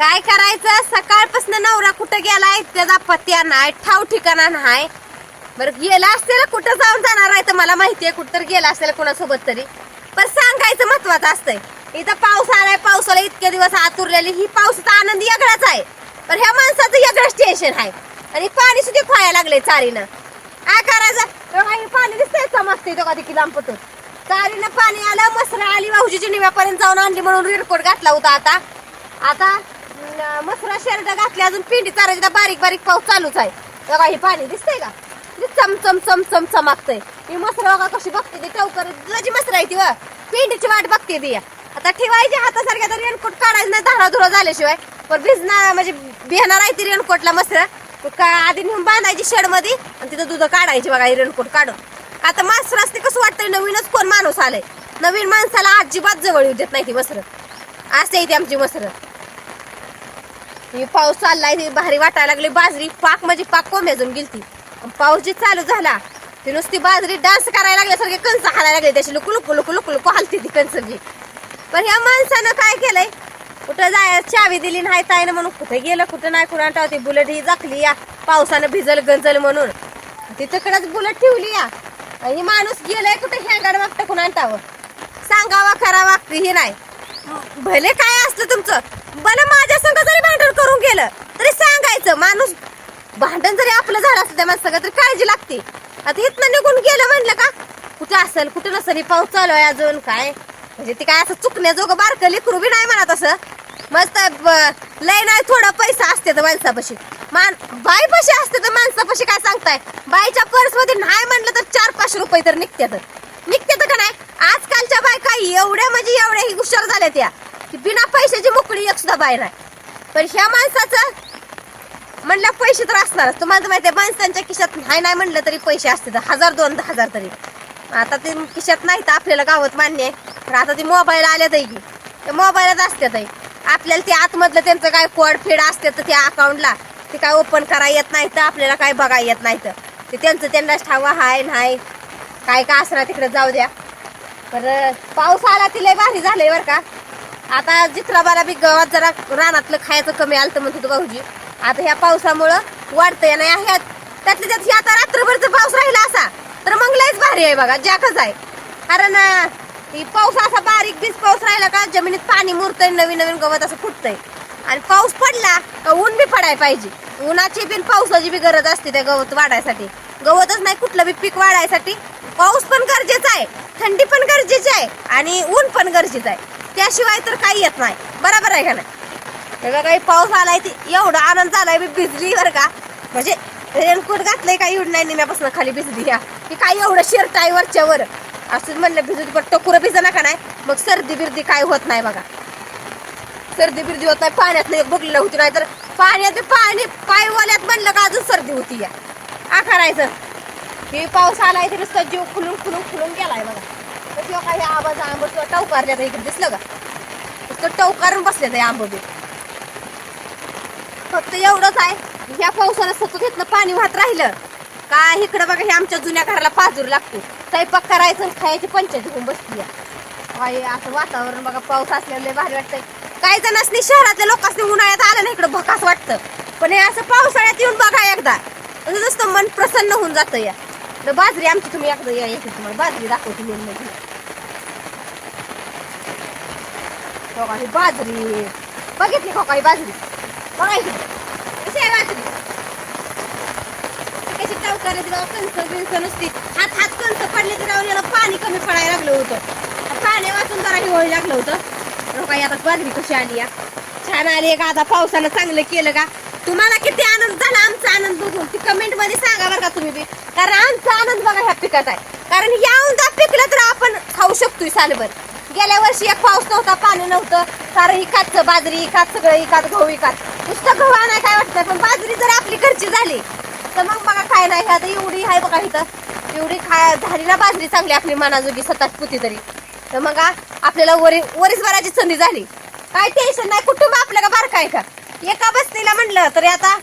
काय करायचं? सकाळपासून नवरा कुठं गेलाय? त्याचा पत्या नाही ठाव ठिकाणा नाही. बरं गेला असेल कुठं जाऊन जाणार आहे तर मला माहिती आहे कुठं तर गेला असेल कोणासोबत तरी. पण सांगायचं महत्वाचं असतंय. इथं पाऊस आलाय पावसाला इतके दिवस आतुरलेली ही पावसाचा आनंद वेगळाच आहे. पण ह्या माणसाचं वेगळंच टेन्शन आहे. आणि पाणी सुद्धा खोया लागले चारीनं. काय करायचं? पाणी दिसतंय चमकते तो कधी लांब पटून चारीनं पाणी आलं मसरा आली भाऊजीच्या निव्यापर्यंत जाऊन आणली म्हणून रेनकोट घातला होता आता. आता अं, मसरा शर्ट घातली अजून पिंडी चारायची बारीक बारीक पाऊस चालूच आहे. बघा हे पाणी दिसतंय का? किती चम चम चम चम ही मसरा बघा कशी बघते ती टवकर लजी मसरा आहे ती व पिंडीची वाट बघते ती. आता ठेवायची हातासारख्या तर रेनकोट काढायचं नाही धारा धुरा झाल्याशिवाय. पण भिजणार म्हणजे भिणार आहे ती रेनकोटला मसरा. का आधी नेऊन बांधायची शेडमध्ये आणि तिथं दूध काढायची बघा हे रेनकोट काढून. आता मास्तर असते कसं वाटतंय नवीनच कोण माणूस आलाय. नवीन माणसाला अजिबात जवळ येऊ देत नाही ती मसर. असते ती आमची मसरं. ही पाऊस चाललाय ती भारी वाटायला लागली. बाजरी पाक म्हणजे पाक कोंब्याजून गेलती. पाऊस जी चालू झाला ती नुसती बाजरी डान्स करायला लागल्यासारखे कंस हालायला लागले त्याची लुकू लुकू लुकू लुकू लुकू हलती ती कंस जी पण ह्या माणसानं काय केलंय? कुठं जाय चावी दिली नाही ताईनं म्हणून कुठे गेलं कुठं नाही कुणा ती बुलेट ही जखली या पावसानं भिजल गंजल म्हणून. ती तिकडंच बुलेट ठेवली या. आणि माणूस गेलाय कुठे हँगाड मागतं कुणा आणतावं. सांगावा करावा हे नाही. भले काय असलं तुमचं मला माझ्या संग जरी भांडण करून गेलं तरी सांगायचं माणूस भांडण जरी आपलं झालं असलं त्या माणसाला तरी काळजी लागते. आता इथनं निघून गेलं म्हणलं का कुठे असेल कुठं नसेल हे पाऊस चालू आहे अजून काय? म्हणजे ते काय असं चुकण्याजोगं बारकं लेकरू बी नाही म्हणा तसं मस्त लय नाही थोडा पैसा असते तर माणसापाशी. मान बाईपाशी असते तर माणसापाशी काय सांगताय? बाईच्या पर्समध्ये नाही म्हणलं तर चार पाचशे रुपये तर निघतात तर का नाही? आजकालच्या बायका एवढ्या म्हणजे एवढ्या ही हुशार झाल्या त्या. की बिना पैशाची मोकळी एक सुद्धा बाहेर आहे पण ह्या माणसाचं म्हणलं पैसे तर असणारच. तुम्हाला तर माहिती आहे माणसांच्या खिशात नाही नाही म्हणलं तरी पैसे असते तर हजार दोन हजार तरी. आता ते खिशात नाही तर आपल्याला गावात मान्य आहे. पण आता ते मोबाईल आल्यात आहे की. ते मोबाईलच असतात आपल्याला ते आतमधलं त्यांचं काय कोड फेड असते तर त्या अकाउंटला ते काय ओपन करा येत नाही तर आपल्याला काय बघा येत नाही तर ते त्यांचं त्यांनाच ठावा हाय नाही. काय का असणार तिकडे जाऊ द्या. तर पाऊस आला ती भारी झालंय बरं का. आता जित्राबाला बी गावात जरा रानातलं खायचं कमी आलं तर म्हणतो भाऊजी. आता ह्या पावसामुळं वाढतंय नाही ह्या त्यातल्या त्यात ही आता रात्रभर जर पाऊस राहिला असा. तर मग भारी आहे बघा ज्याकच आहे. कारण ही पाऊस असा बारीक बीज पाऊस राहिला का जमिनीत पाणी मुरतंय नवीन नवीन गवत असं फुटतंय. आणि पाऊस पडला का ऊन बी पडायला पाहिजे. उन्हाची बी पावसाची बी गरज असते त्या गवत वाढायसाठी. गवतच नाही कुठलं बी पीक वाढायसाठी. पाऊस पण गरजेचा आहे थंडी पण गरजेची आहे आणि ऊन पण गरजेचं आहे. त्याशिवाय तर काही येत नाही. बरोबर आहे का नाही? तेव्हा काही पाऊस आलाय ते एवढा आनंद झालाय मी भिजली बरं का. म्हणजे रेनकोट घातलंय काही एवढं नाही निम्यापासून खाली भिजली या. की काही एवढं शर्ट आहे वरच्या वर? असं म्हणलं भिजू पण टकुरं भिजा नका नाही? मग सर्दी बिर्दी काय होत नाही बघा. सर्दी बिर्दी होत नाही पाण्यात एक बघलेलं होती नाही तर पाण्यात पाणी पाय वाल्यात म्हणलं का अजून सर्दी होती या. आखारायचं हे पाऊस आलाय तर जीव खुलून खुलून खुलून गेलाय बघा. किंवा काही आवाज आंब किंवा टवकारल्या इकडे दिसलं का? फक्त टवकारून बसले ते आंब बी. फक्त एवढंच आहे. ह्या पावसानं सतत इथनं पाणी वाहत राहिलं. का इकडं बघा हे आमच्या जुन्या घराला पाजूर लागतो. स्वयंपाक करायचं खायची पंचायत होऊन बसती आहे. असं वातावरण बघा पाऊस असल्यामुळे भारी वाटतंय. काही जणांनी शहरातल्या लोकांनी उन्हाळ्यात आलं ना इकडं भकास वाटतं. पण हे असं पावसाळ्यात येऊन बघा एकदा. म्हणजे नुसतं मन प्रसन्न होऊन जातं या. तर बाजरी आमची तुम्ही एकदा या येते तुम्हाला बाजरी दाखवते मी मध्ये बघा ही बाजरी. बघितली का काही बाजरी? बघायची. कशी आहे बाजरी? कशी टवकारे कणस बिंस नुसती. हात हात कणस पडले तर राहून याला पाणी कमी पडायला लागलं होतं. पाणी वाचून जरा हिवाळी लागलं होतं. तर आता बाजरी कशी आली या? छान आली का? आता पावसानं चांगलं केलं का? तुम्हाला किती आनंद झाला आमचा आनंद बघून? ती कमेंटमध्ये सांगा बरं का तुम्ही बी. कारण आमचा आनंद बघा ह्या पिकात आहे. कारण या उंदा पिकलं तर आपण खाऊ शकतोय सालभर. गेल्या वर्षी एक पाऊस नव्हता पाणी नव्हतं. सारं इकाच बाजरी इकाच सगळं इकाच गहू इकाच नुसतं गहू आणाय काय वाटतं? पण बाजरी जर आपली घरची झाली तर मग बघा काय नाही. आता एवढी आहे बघा इथं. एवढी खाय झाली ना बाजरी चांगली आपली मनाजोगी सतत पुती तरी. तर मग आपल्याला वरी वरीस भराची संधी झाली. काय टेन्शन नाही. कुटुंब आपल्या का बारका आहे का? एका बसतीला म्हणलं तरी आता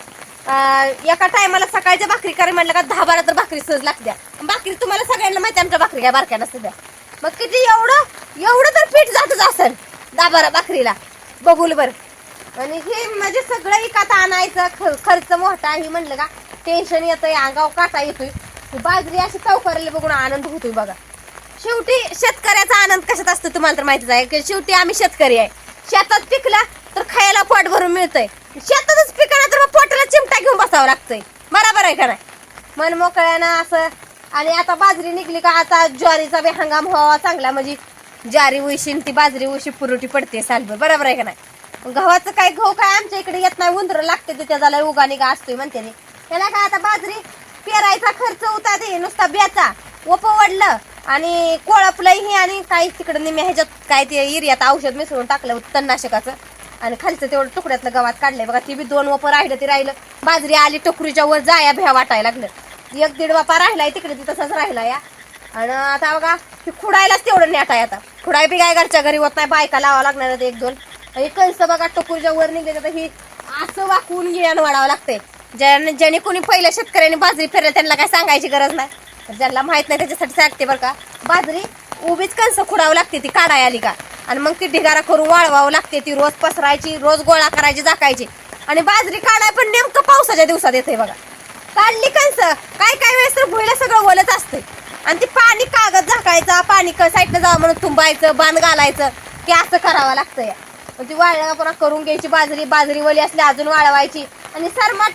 एका टायमाला सकाळच्या भाकरी करे म्हणलं का दहा बारा तर भाकरी सहज लागत्या. भाकरी तुम्हाला सगळ्यांना माहिती आमच्या भाकरी काय बारक्या नसत्या मग किती एवढं? एवढं तर पीठ जातच असेल. दा बारा भाकरीला. बघूल बर. आणि हे म्हणजे सगळं इकात आणायचं ख- खर्च मोठा आहे म्हणलं का? टेन्शन येतंय अंगाव काटा येतोय. बाजरी अशी चौकाराला बघून आनंद होतोय बघा. शेवटी शेतकऱ्याचा आनंद कशात असतो तुम्हाला तर माहितीच आहे. की शेवटी आम्ही शेतकरी आहे. शेतात पिकला तर खायला पोट भरून मिळतंय. शेतातच पिकणार तर मग पोटाला चिमटा घेऊन बसावं लागतंय. बरोबर आहे का नाही? मन मोकळ्यानं असं आणि आता बाजरी निघली का आता ज्वारीचा बी हंगाम व्हावा चांगला. म्हणजे ज्वारी उशीन ती बाजरी उशी पुरवठी पडते सालभर. बरोबर आहे का नाही? गव्हाचं काय गहू काय आमच्या इकडे येत नाही. उंदर लागते ते त्याला उगा निघा असतोय म्हणते त्याला काय आता बाजरी पेरायचा खर्च होता ते नुसता ब्याचा ओपवडलं आणि कोळपलंही आणि काही तिकडे निम्या ह्याच्यात काय ते एरियात औषध मिसळून टाकलं होतं तणनाशकाचं. आणि खालचं तेवढं तुकड्यातलं गव्हात काढलंय. बघा ती बी दोन वप राहिलं ते राहिलं. बाजरी आली टोकरीच्या वर जाया भ्या वाटायला लागलं. एक दीड बापा राहिलाय तिकडे ती तसाच राहिला या आणि आता बघा ती खुडायलाच तेवढं नेट आहे आता. खुडाय बी काय घरच्या घरी होत नाही बायका लावा लागणार आहेत एक दोन हे कणस बघा टोकूरच्या वर निघले तर ही असं वाकून गिळ्यानं वाढावं लागतंय. ज्याने ज्याने कोणी पहिल्या शेतकऱ्याने बाजरी फिरले त्यांना काय सांगायची गरज नाही. ज्यांना माहीत नाही त्याच्यासाठी सांगते बरं का बाजरी उभीच कणसं खुडावं लागते ती काढाय आली का? आणि मग ती ढिगारा करून वाळवावं लागते ती रोज पसरायची रोज गोळा करायची झाकायची. आणि बाजरी काढाय पण नेमकं पावसाच्या दिवसात येते बघा. काढली कणस. काय काय वेळेस तर भुईला सगळं ओलच असते आणि ती पाणी कागद झाकायचा पाणी साईडनं जावं म्हणून तुंबायचं बांध घालायचं की असं करावं लागतं या. मग ती वाळल्या पुन्हा करून घ्यायची बाजरी बाजरी वली असली अजून वाळवायची. आणि सरमाट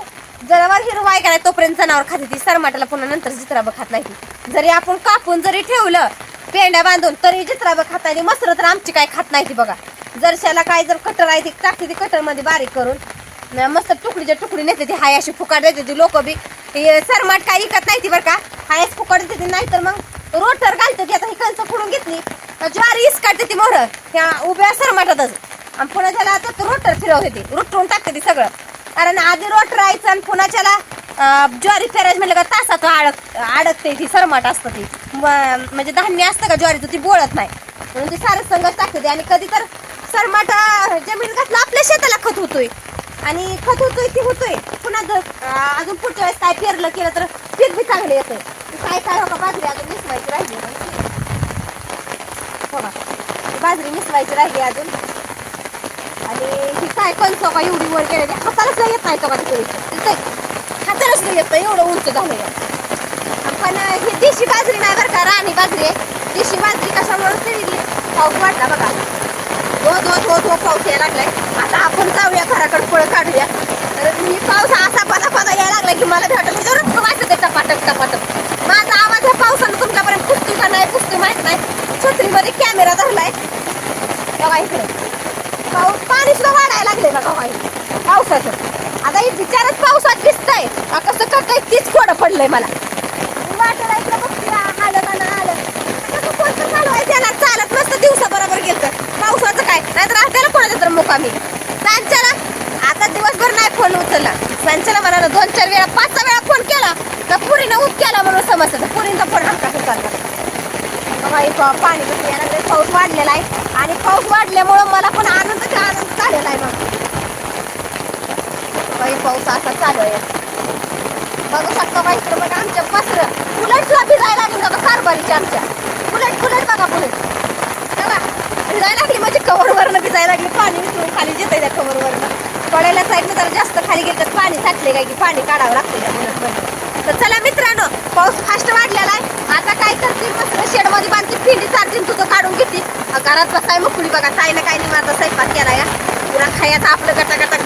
जनावर हिरवाय काय नाही तोपर्यंत जनावर खाते ती. सरमाटाला पुन्हा नंतर जित्राबं खात नाही जरी आपण कापून जरी ठेवलं पेंड्या बांधून तरी जित्राबं खात नाही मसर तर आमची काय खात नाही ती बघा. जरशाला काय जर कटर आहे ती टाकते ती कटरमध्ये बारीक करून. मस्त तुकडीच्या तुकडी नेते ती हाय अशी फुकाट देते ती. लोक बी हे सरमाट काही इकत नाही ती बरं का? हायच फुकट देते नाही तर मग रोटर घालते की आता ही फुडून फोडून घेतली. का ज्वारी इस ती मोहर. त्या उभ्या सरमाटातच आणि पुन्हा त्याला आता रोटर फिरवते ती रुटून टाकते ती सगळं. कारण आधी रोटर राहायचं आणि पुन्हा त्याला ज्वारी फेरायचं म्हटलं का तासात अडक अडकते ती सरमाट असतं ती. म्हणजे धान्य असतं का ज्वारीचं ती बोळत नाही. म्हणून ती सारं संगत टाकते आणि कधी तर सरमाट जमीन घातलं आपल्या शेताला खत होतोय. आणि खत होतोय ती होतोय. पुन्हा जर अजून पुढच्या वेळेस काय पेरलं केलं तर पीक बी चांगलं येतंय. काय काय हो का बाजरी अजून मिसवायची राहिली हो का बाजरी मिसवायची राहिली अजून. आणि ही काय कणसं का एवढी वर गेलेली हातालाच नाही येत नाही का तिकडे तिथे हातालाच नाही येत नाही एवढं उंच झालं पण ही देशी बाजरी नाही बरं का राणी बाजरी आहे. देशी बाजरी कशामुळे पाऊस वाटला बघा. हो धो धो पाऊस यायला लागलाय. आता आपण जाऊया घराकडे फळ काढूया. तर मी पाऊस असा पदा पदा यायला लागला की मला भेटलं मी जरूर वाटत आहे टपाटप टपाटप. माझा आवाज हा पावसानं तुमच्यापर्यंत पुसतो का नाही पुसतो माहीत नाही. छत्रीमध्ये कॅमेरा धरलाय. बघा इकडे. पाऊस पाणी सुद्धा वाढायला लागले ना बाई. पावसाचं. आता हे बिचारच पावसात दिसतंय. कसं करताय तीच खोडं पडलंय मला. वाटलं इकडं बघते, आ, आलं का नाही आलं कसं कोणतं चालवायचं याला चालत नसतं दिवसा बरोबर गेलं पावसाचं काय नाहीतर आपल्याला कोणाच्या तर मुकामी सांच्याला आता दिवसभर नाही फोन उचलला सांच्याला म्हणाला दोन चार वेळा पाच सहा वेळा फोन केला तर पुरीनं उप केला म्हणून समजतं. पुरींचा फोन हमका उचलला बाई पाणी कसं पाऊस वाढलेला आहे. आणि पाऊस वाढल्यामुळं मला पण आनंद आनंद झालेला आहे मग बाई पाऊस असा चालू आहे. बघू शकता बाई तर बघा आमच्या पसर. फुलट सुद्धा भिजायला लागली बघा कारभारीची आमच्या. फुलट फुलट बघा फुलट बघा भिजायला लागली म्हणजे कवरवरनं भिजायला लागली पाणी उचलून खाली येते त्या कवरवरनं. पडायला साईडनं जरा जास्त खाली गेलं तर पाणी साचले काय की पाणी काढावं लागतं त्या तर चला मित्रांनो पाऊस फास्ट वाढलेला आहे. आता काय करतील मस्त शेडमध्ये बांधतील पिंडी चारतील तुझं काढून घेते घरात बसाय मग कुणी बघा ताईनं काय नाही माझा स्वयंपाक केला या पुरा खायचा आपलं गटा गटा